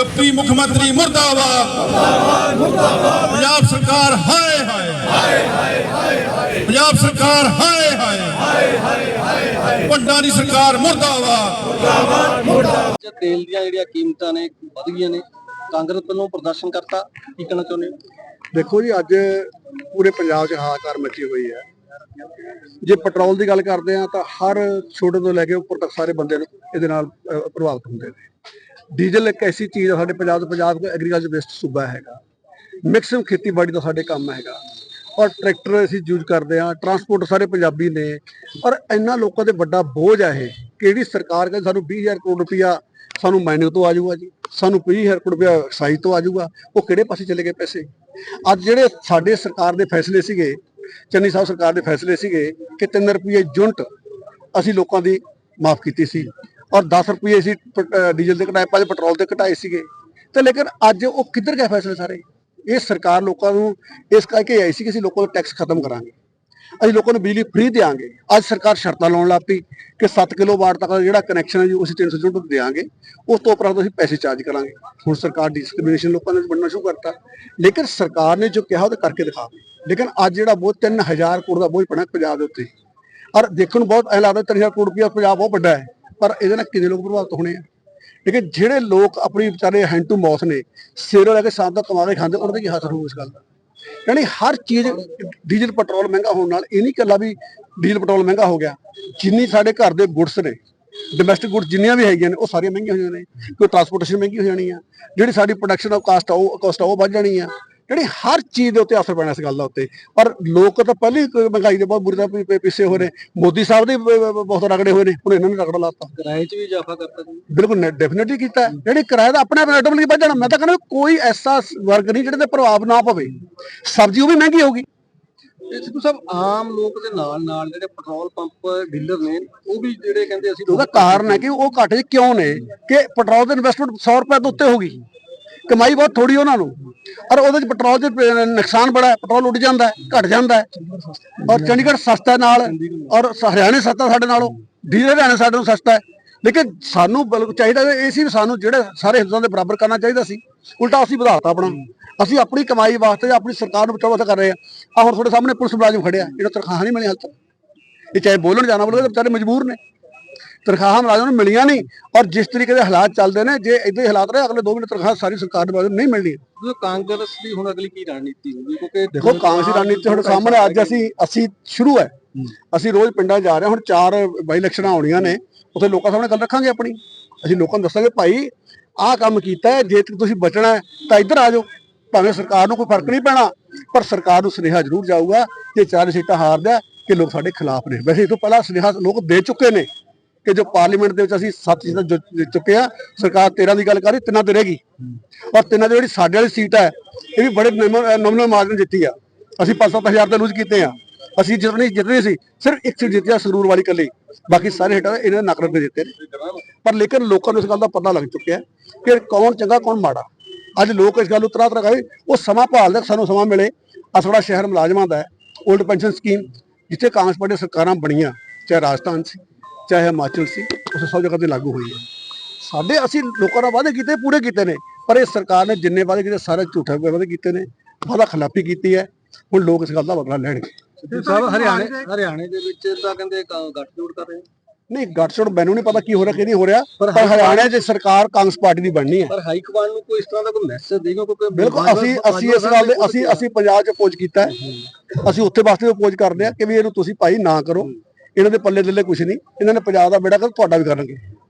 Deputy ਮੁੱਖ ਮੰਤਰੀ ਮੁਰਦਾਬਾਦ। ਮੁਰਦਾਬਾਦ ਪੰਜਾਬ ਸਰਕਾਰ ਹਾਏ ਹਾਏ। ਹਾਏ ਹਾਏ ਪੰਜਾਬ ਸਰਕਾਰ ਹਾਏ ਹਾਏ। ਹਾਏ ਭੰਡਾਂ ਦੀ ਸਰਕਾਰ ਮੁਰਦਾਬਾਦ। ਚ ਤੇਲ ਦੀਆਂ ਜਿਹੜੀਆਂ ਕੀਮਤਾਂ ਨੇ ਵਧ ਗਈਆਂ ਨੇ ਕਾਂਗਰਸ ਵੱਲੋਂ ਪ੍ਰਦਰਸ਼ਨ ਕਰਤਾ ਕੀ ਕਹਿਣਾ ਚਾਹੁੰਦੇ ਹੋ? ਦੇਖੋ ਜੀ ਅੱਜ ਪੂਰੇ ਪੰਜਾਬ 'ਚ ਹਾਹਾਕਾਰ ਮਚੀ ਹੋਈ ਹੈ। ਜੇ ਪੈਟਰੋਲ ਦੀ ਗੱਲ ਕਰਦੇ ਆ ਤਾਂ ਹਰ ਛੋਟੇ ਤੋਂ ਲੈ ਕੇ ਉੱਪਰ ਤੱਕ ਸਾਰੇ ਬੰਦੇ ਨੂੰ ਇਹਦੇ ਨਾਲ ਪ੍ਰਭਾਵਿਤ ਹੁੰਦੇ ਨੇ। ਡੀਜ਼ਲ ਇੱਕ ਐਸੀ ਚੀਜ਼ ਆ, ਸਾਡੇ ਪੰਜਾਬ ਤੋਂ ਪੰਜਾਬ ਦਾ ਐਗਰੀਕਲਚਰ ਬੇਸਡ ਸੂਬਾ ਹੈਗਾ। ਮੈਕਸਿਮਮ ਖੇਤੀਬਾੜੀ ਦਾ ਸਾਡੇ ਕੰਮ ਹੈਗਾ। ਔਰ ਟਰੈਕਟਰ ਅਸੀਂ ਯੂਜ਼ ਕਰਦੇ ਆ ਟਰਾਂਸਪੋਰਟ ਸਾਰੇ ਪੰਜਾਬੀ ਨੇ। ਔਰ ਇੰਨਾ ਲੋਕਾਂ ਤੇ ਵੱਡਾ ਬੋਝ ਆ ਇਹ, ਕਿਹੜੀ ਸਰਕਾਰ ਕਹਿੰਦੀ ਸਾਨੂੰ 20000 ਕਰੋੜ ਰੁਪਇਆ ਸਾਨੂੰ ਮਾਈਨਿੰਗ ਤੋਂ ਆ ਜਾਊਗਾ ਜੀ, ਸਾਨੂੰ 20000 ਕਰੋੜ ਰੁਪਇਆ ਐਕਸਾਈਜ਼ ਤੋਂ ਆ ਜਾਊਗਾ, ਉਹ ਕਿਹੜੇ ਪਾਸੇ ਚਲੇ ਗਏ ਪੈਸੇ? ਅੱਜ ਜਿਹੜੇ ਸਾਡੇ ਸਰਕਾਰ ਦੇ ਫੈਸਲੇ ਸੀਗੇ, ਚੰਨੀ ਸਾਹਿਬ ਸਰਕਾਰ ਦੇ ਫੈਸਲੇ ਸੀਗੇ ਕਿ 3 ਰੁਪਏ ਯੂਨਿਟ ਅਸੀਂ ਲੋਕਾਂ ਦੀ ਮਾਫ ਕੀਤੀ ਸੀ। ਔਰ 10 ਰੁਪਏ ਅਸੀਂ ਪ- ਡੀਜ਼ਲ ਦੇ ਘਟਾਏ ਪੰਜ ਪੈਟਰੋਲ ਦੇ ਘਟਾਏ ਸੀਗੇ। ਤੇ ਲੇਕਿਨ ਅੱਜ ਉਹ ਕਿੱਧਰ ਗਏ ਫੈਸਲੇ ਸਾਰੇ? ਇਹ ਸਰਕਾਰ ਲੋਕਾਂ ਨੂੰ ਇਸ ਕਰਕੇ ਆਈ ਸੀ ਕਿ ਅਸੀਂ ਲੋਕਾਂ ਦਾ ਟੈਕਸ ਖਤਮ ਕਰਾਂਗੇ। ਅਸੀਂ ਲੋਕਾਂ ਨੂੰ ਬਿਜਲੀ ਫ੍ਰੀ ਦੇਵਾਂਗੇ ਅੱਜ ਸਰਕਾਰ ਸ਼ਰਤਾਂ ਲਾਉਣ ਲੱਗ ਪਈ ਕਿ 7 ਕਿਲੋ ਵਾਟ ਤੱਕ ਦਾ ਜਿਹੜਾ ਕਨੈਕਸ਼ਨ ਹੈ ਜੀ, ਉਹ ਅਸੀਂ 300 ਯੂਨਿਟ ਦੇਵਾਂਗੇ ਉਸ ਤੋਂ ਉਪਰੰਤ ਅਸੀਂ ਪੈਸੇ ਚਾਰਜ ਕਰਾਂਗੇ। ਹੁਣ ਸਰਕਾਰ ਡਿਸਕ੍ਰਿਮੀਨੇਸ਼ਨ ਲੋਕਾਂ ਨੇ ਵੰਡਣਾ ਸ਼ੁਰੂ ਕਰਤਾ। ਲੇਕਿਨ ਸਰਕਾਰ ਨੇ ਜੋ ਕਿਹਾ, ਉਹ ਕਰਕੇ ਦਿਖਾ। ਲੇਕਿਨ ਅੱਜ ਜਿਹੜਾ ਬਹੁਤ 3000 ਕਰੋੜ ਦਾ ਬੋਝ ਪਣਾ ਪੰਜਾਬ ਦੇ ਉੱਤੇ। ਔਰ ਦੇਖਣ ਨੂੰ ਬਹੁਤ ਐ ਲੱਗਦਾ 3000 ਕਰੋੜ ਰੁਪਇਆ ਪੰਜਾਬ ਬਹੁਤ ਵੱਡਾ ਹੈ। ਪਰ ਇਹਦੇ ਨਾਲ ਕਿੰਨੇ ਲੋਕ ਪ੍ਰਭਾਵਿਤ ਹੋਣੇ ਆ? ਲੇਕਿਨ ਜਿਹੜੇ ਲੋਕ ਆਪਣੀ ਵਿਚਾਰੇ ਹੈਂਡ ਟੂ ਮਾਊਥ ਨੇ ਸਵੇਰੋਂ ਲੈ ਕੇ ਸ਼ਾਮ ਦਾ ਕਮਾ ਕੇ ਖਾਂਦੇ, ਉਹਨਾਂ ਦਾ ਕੀ ਹੱਥ ਰਹੂ ਇਸ ਗੱਲ ਦਾ? ਯਾਨੀ ਹਰ ਚੀਜ਼ ਡੀਜ਼ਲ, ਪੈਟਰੋਲ ਮਹਿੰਗਾ ਹੋਣ ਨਾਲ ਇਹ ਨਹੀਂ ਕੱਲਾ ਵੀ ਡੀਜ਼ਲ, ਪੈਟਰੋਲ ਮਹਿੰਗਾ ਹੋ ਗਿਆ। ਜਿੰਨੀ ਸਾਡੇ ਘਰ ਦੇ ਗੁੱਡਸ ਨੇ ਡੋਮੈਸਟਿਕ ਗੁੱਡਸ ਜਿੰਨੀਆਂ ਵੀ ਹੈਗੀਆਂ ਨੇ, ਉਹ ਸਾਰੀਆਂ ਮਹਿੰਗੀਆਂ ਹੋ ਜਾਣੀਆਂ ਨੇ ਕੋਈ ਟਰਾਂਸਪੋਰਟੇਸ਼ਨ ਮਹਿੰਗੀ ਹੋ ਜਾਣੀ ਆ। ਜਿਹੜੀ ਸਾਡੀ ਪ੍ਰੋਡਕਸ਼ਨ ਆਫ ਕਾਸਟ ਆ, ਉਹ ਕਾਸਟ ਉਹ ਵੱਧ ਜਾਣੀ ਆ। ਜਿਹੜੀ ਹਰ ਚੀਜ਼ ਦੇ ਉੱਤੇ ਅਸਰ ਪੈਣਾ ਇਸ ਗੱਲ ਦਾ ਉੱਤੇ। ਪਰ ਲੋਕ ਤਾਂ ਪਹਿਲੇ ਮਹਿੰਗਾਈ ਦੇ ਬਹੁਤ ਬੁਰੀ ਤਰ੍ਹਾਂ ਪਿੱਛੇ ਹੋਏ ਨੇ ਮੋਦੀ ਸਾਹਿਬ ਦੇ ਬਹੁਤ ਰਗੜੇ ਹੋਏ ਨੇ। ਹੁਣ ਇਹਨਾਂ ਨੇ ਰਗੜਾ ਲਾਤਾ ਕਿਰਾਏ 'ਚ ਵੀ ਇਜ਼ਾਫਾ ਕਰਤਾ ਜੀ ਬਿਲਕੁਲ ਡੈਫੀਨਿਟਲੀ ਕੀਤਾ। ਜਿਹੜੀ ਕਿਰਾਏ ਦਾ ਆਪਣੇ ਆਪ ਆਟੋਮੈਟਿਕ ਵੱਧ ਜਾਣਾ। ਮੈਂ ਤਾਂ ਕਹਿੰਦਾ ਕੋਈ ਐਸਾ ਵਰਗ ਨਹੀਂ ਜਿਹੜੇ ਤੇ ਪ੍ਰਭਾਵ ਨਾ ਪਵੇ। ਸਬਜ਼ੀ ਉਹ ਵੀ ਮਹਿੰਗੀ ਇਹ ਸਿੱਧੂ ਸਾਹਿਬ ਆਮ ਲੋਕ ਦੇ ਨਾਲ ਨਾਲ ਜਿਹੜੇ ਪੈਟਰੋਲ ਪੰਪ ਡੀਲਰ ਨੇ ਉਹ ਵੀ ਜਿਹੜੇ ਕਹਿੰਦੇ ਅਸੀਂ ਉਹਦਾ ਕਾਰਨ ਹੈ ਕਿ ਉਹ ਘਾਟੇ 'ਚ ਕਿਉਂ ਨੇ? ਕਿ ਪੈਟਰੋਲ ਦੀ ਇਨਵੈਸਟਮੈਂਟ 100 ਰੁਪਏ ਤੋਂ ਉੱਤੇ ਹੋ ਗਈ। ਕਮਾਈ ਬਹੁਤ ਥੋੜੀ ਉਹਨਾਂ ਨੂੰ। ਔਰ ਉਹਦੇ 'ਚ ਪੈਟਰੋਲ 'ਚ ਨੁਕਸਾਨ ਬੜਾ ਹੈ, ਪੈਟਰੋਲ ਉੱਡ ਜਾਂਦਾ ਹੈ, ਘਟ ਜਾਂਦਾ ਹੈ। ਔਰ ਚੰਡੀਗੜ੍ਹ ਸਸਤਾ ਹੈ ਨਾਲ, ਔਰ ਹਰਿਆਣੇ ਸਸਤਾ ਸਾਡੇ ਨਾਲੋਂ, ਡੀਜ਼ਲ ਹਰਿਆਣੇ ਸਾਡੇ ਨਾਲੋਂ ਸਸਤਾ ਹੈ। ਲੇਕਿਨ ਸਾਨੂੰ ਬਲਕਿ ਚਾਹੀਦਾ ਇਹ ਸੀ ਵੀ ਸਾਨੂੰ ਜਿਹੜੇ ਸਾਰੇ ਹਿੰਦੂਆਂ ਦੇ ਬਰਾਬਰ ਕਰਨਾ ਚਾਹੀਦਾ ਸੀ, ਉਲਟਾ ਅਸੀਂ ਵਧਾਤਾ ਆਪਣਾ। ਅਸੀਂ ਆਪਣੀ ਕਮਾਈ ਵਾਸਤੇ ਆਪਣੀ ਸਰਕਾਰ ਨੂੰ ਬਚਾਉ ਵਾਸਤੇ ਕਰ ਰਹੇ ਆ ਆ ਹੁਣ ਤੁਹਾਡੇ ਸਾਹਮਣੇ ਪੁਲਿਸ ਮੁਲਾਜ਼ਮ ਖੜਿਆ ਇਹਨਾਂ ਤਨਖਾਹ ਨਹੀਂ ਮਿਲੀਆਂ ਹਾਲ ਤੱਕ। ਇਹ ਚਾਹੇ ਬੋਲਣ ਜਾਣਾ ਬੋਲੇ ਵਿਚਾਰੇ ਮਜਬੂਰ ਨੇ। ਤਨਖਾਹਾਂ ਮੁਲਾਜ਼ਮ ਨੂੰ ਮਿਲੀਆਂ ਨਹੀਂ ਔਰ ਜਿਸ ਤਰੀਕੇ ਦੇ ਹਾਲਾਤ ਚੱਲਦੇ ਨੇ ਜੇ ਇਦਾਂ ਹੀ ਹਾਲਾਤ ਰਹੇ ਅਗਲੇ 2 ਮਹੀਨੇ ਤਨਖਾਹ ਸਾਰੀ ਸਰਕਾਰ ਦੇ ਮੁਲਾਜ਼ਮ ਨਹੀਂ ਮਿਲਣੀ ਜਦੋਂ ਕਾਂਗਰਸ ਦੀ ਹੁਣ ਅਗਲੀ ਕੀ ਰਣਨੀਤੀ ਹੋਊਗੀ? ਕਿਉਂਕਿ ਦੇਖੋ ਕਾਂਗਰਸੀ ਰਣਨੀਤੀ ਤੁਹਾਡੇ ਸਾਹਮਣੇ ਅੱਜ ਅਸੀਂ ਅਸੀਂ ਸ਼ੁਰੂ ਹੈ। ਅਸੀਂ ਰੋਜ਼ ਪਿੰਡਾਂ ਜਾ ਰਹੇ ਹੁਣ ਚਾਰ ਬਾਈ ਇਲੈਕਸ਼ਨਾਂ ਆਉਣੀਆਂ ਨੇ ਉੱਥੇ ਲੋਕਾਂ ਸਾਹਮਣੇ ਗੱਲ ਰੱਖਾਂਗੇ ਆਪਣੀ। ਅਸੀਂ ਲੋਕਾਂ ਨੂੰ ਦੱਸਾਂਗੇ ਭਾਈ ਆਹ ਕੰਮ ਕੀਤਾ ਹੈ ਜੇ ਤੁਸੀਂ ਬਚਣਾ ਤਾਂ ਇੱਧਰ ਆ ਜਾਓ। ਭਾਵੇਂ ਸਰਕਾਰ ਨੂੰ ਕੋਈ ਫ਼ਰਕ ਨਹੀਂ ਪੈਣਾ ਪਰ ਸਰਕਾਰ ਨੂੰ ਸੁਨੇਹਾ ਜ਼ਰੂਰ ਜਾਊਗਾ ਕਿ ਚਾਰ ਸੀਟਾਂ ਹਾਰਦਾ ਕਿ ਲੋਕ ਸਾਡੇ ਖਿਲਾਫ ਨੇ। ਵੈਸੇ ਇਹ ਤੋਂ ਪਹਿਲਾਂ ਸੁਨੇਹਾ ਲੋਕ ਦੇ ਚੁੱਕੇ ਨੇ। ਕਿ ਜੋ ਪਾਰਲੀਮੈਂਟ ਦੇ ਵਿੱਚ ਅਸੀਂ ਸੱਤ ਸੀਟਾਂ ਜਿੱਤ ਜਿੱਤ ਚੁੱਕੇ ਆ, ਸਰਕਾਰ 13 ਦੀ ਗੱਲ ਕਰ ਰਹੀ, ਤਿੰਨਾਂ ਤੇ ਰਹਿ ਗਈ। ਔਰ ਤਿੰਨਾਂ ਦੀ ਜਿਹੜੀ ਸਾਡੇ ਵਾਲੀ ਸੀਟ ਹੈ, ਇਹ ਵੀ ਬੜੇ ਨੋਮੀਨਲ ਮਾਰਜਨ ਜਿੱਤੀ ਆ। ਅਸੀਂ 5-7000 ਤੇ ਲੂਜ਼ ਕੀਤੇ ਆ। ਅਸੀਂ ਜਿਤਨੀ ਜਿੱਤਣੀ ਸੀ, ਸਿਰਫ ਇੱਕ ਸੀਟ ਜਿੱਤੀ ਆ, ਸੰਗਰੂਰ ਵਾਲੀ ਕੱਲੀ ਬਾਕੀ ਸਾਰੇ ਹੇਠਾਂ ਇਹਨਾਂ ਨੇ ਨਕਰਤ ਦੇ ਦਿੱਤੇ ਪਰ ਲੇਕਿਨ ਲੋਕਾਂ ਨੂੰ ਇਸ ਗੱਲ ਦਾ ਪਤਾ ਲੱਗ ਚੁੱਕਿਆ ਕਿ ਕੌਣ ਚੰਗਾ, ਕੌਣ ਮਾੜਾ। ਅੱਜ ਲੋਕ ਇਸ ਗੱਲ ਨੂੰ ਤਰਾ ਤਰਾ ਕਰੇ ਉਹ ਸਮਾਂ ਭਾਲਦੇ ਸਾਨੂੰ ਸਮਾਂ ਮਿਲੇ। ਆ ਸਾਡਾ ਸ਼ਹਿਰ ਮੁਲਾਜ਼ਮਾਂ ਦਾ ਓਲਡ ਪੈਨਸ਼ਨ ਸਕੀਮ ਜਿੱਥੇ ਕਾਂਗਰਸ ਪਾਰਟੀ ਸਰਕਾਰਾਂ ਬਣੀਆਂ, ਚਾਹੇ ਰਾਜਸਥਾਨ ਸੀ। ਚਾਹੇ ਹਿਮਾਚਲ ਸੀ ਉਸ ਸਭ ਜਗ੍ਹਾ ਤੇ ਲਾਗੂ ਹੋਈ ਹੈ। ਸਾਡੇ ਅਸੀਂ ਲੋਕਾਂ ਨਾਲ ਵਾਅਦੇ ਕੀਤੇ ਪੂਰੇ ਕੀਤੇ ਨੇ। ਪਰ ਇਹ ਸਰਕਾਰ ਨੇ ਜਿੰਨੇ ਵਾਅਦੇ ਕੀਤੇ ਸਾਰੇ ਝੂਠੇ ਵਾਅਦੇ ਕੀਤੇ ਨੇ। ਵਾਅਦਾ ਖਿਲਾਫੀ ਕੀਤੀ ਹੈ। ਹੁਣ ਲੋਕ ਇਸ ਗੱਲ ਦਾ ਬਦਲਾ ਲੈਣਗੇ। ਸਿੱਧੂ ਸਾਹਿਬ ਹਰਿਆਣੇ ਹਰਿਆਣੇ ਦੇ ਵਿੱਚ ਤਾਂ ਕਹਿੰਦੇ ਗੱਠਜੋੜ ਕਰ ਰਹੇ। ਨਹੀਂ ਗੱਟਛੋੜ ਮੈਨੂੰ ਨਹੀਂ ਪਤਾ ਕੀ ਹੋ ਰਿਹਾ ਕੀ ਨਹੀਂ ਹੋ ਰਿਹਾ। ਪਰ ਹਰਿਆਣਾ 'ਚ ਸਰਕਾਰ ਕਾਂਗਰਸ ਪਾਰਟੀ ਦੀ ਬਣਨੀ ਹੈ। ਪਰ ਹਾਈ ਕਮਾਂਡ ਨੂੰ ਕੋਈ ਇਸ ਤਰ੍ਹਾਂ ਦਾ ਕੋਈ ਮੈਸੇਜ ਦੇਗਾ ਕਿਉਂਕਿ ਬਿਲਕੁਲ ਅਸੀਂ ਅਸੀਂ ਇਸ ਗੱਲ ਦੇ ਅਸੀਂ ਅਸੀਂ ਪੰਜਾਬ 'ਚ ਅਪੋਜ ਕੀਤਾ ਹੈ। ਅਸੀਂ ਉੱਥੇ ਵਾਸਤੇ ਅਪੋਜ ਕਰਦੇ ਆ ਕਿ ਵੀ ਇਹਨੂੰ ਤੁਸੀਂ ਭਾਈ ਨਾ ਕਰੋ। ਇਹਨਾਂ ਦੇ ਪੱਲੇ ਥੱਲੇ ਕੁਝ ਨਹੀਂ। ਇਹਨਾਂ ਨੇ ਪੰਜਾਬ ਦਾ ਬੇੜਾ ਕਰ ਤੁਹਾਡਾ ਵੀ ਕਰਨਗੇ।